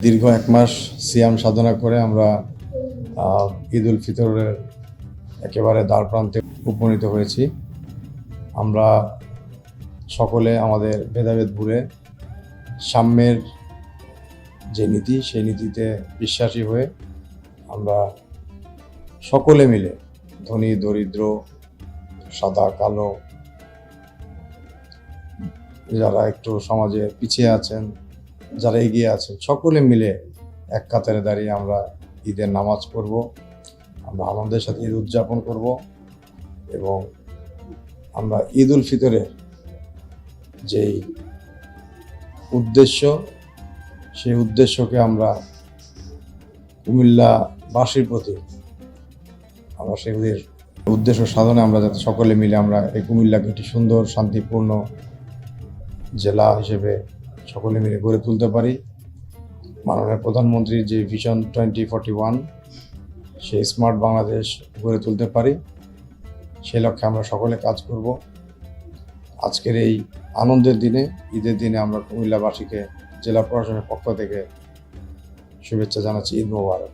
দীর্ঘ এক মাস সিয়াম সাধনা করে আমরা ঈদ উল ফিতরের একেবারে দ্বার প্রান্তে উপনীত হয়েছি। আমরা সকলে আমাদের ভেদাভেদ ভুলে সাম্যের যে নীতি, সেই নীতিতে বিশ্বাসী হয়ে আমরা সকলে মিলে ধনী, দরিদ্র, সাদা, কালো, যারা একটু সমাজে পিছিয়ে আছেন যারা এগিয়ে আছেন সকলে মিলে এক কাতারে দাঁড়িয়ে আমরা ঈদের নামাজ পড়ব। আমরা আনন্দের সাথে ঈদ উদযাপন করব এবং আমরা ঈদ উল ফিতরের যেই উদ্দেশ্য, সেই উদ্দেশ্যকে আমরা কুমিল্লাবাসীর প্রতি, আমরা সেগুলির উদ্দেশ্য সাধনে আমরা যাতে সকলে মিলে আমরা এই কুমিল্লাকে একটি সুন্দর, শান্তিপূর্ণ জেলা হিসেবে সকলে মিলে গড়ে তুলতে পারি। মাননীয় প্রধানমন্ত্রীর যে ভিশন টোয়েন্টি ফর্টি ওয়ান সেই স্মার্ট বাংলাদেশ গড়ে তুলতে পারি। সেই লক্ষ্যে আমরা সকলে কাজ করব। আজকের এই আনন্দের দিনে, ঈদের দিনে আমরা কুমিল্লাবাসীকে জেলা প্রশাসনের পক্ষ থেকে শুভেচ্ছা জানাচ্ছি। ঈদ মোবারক।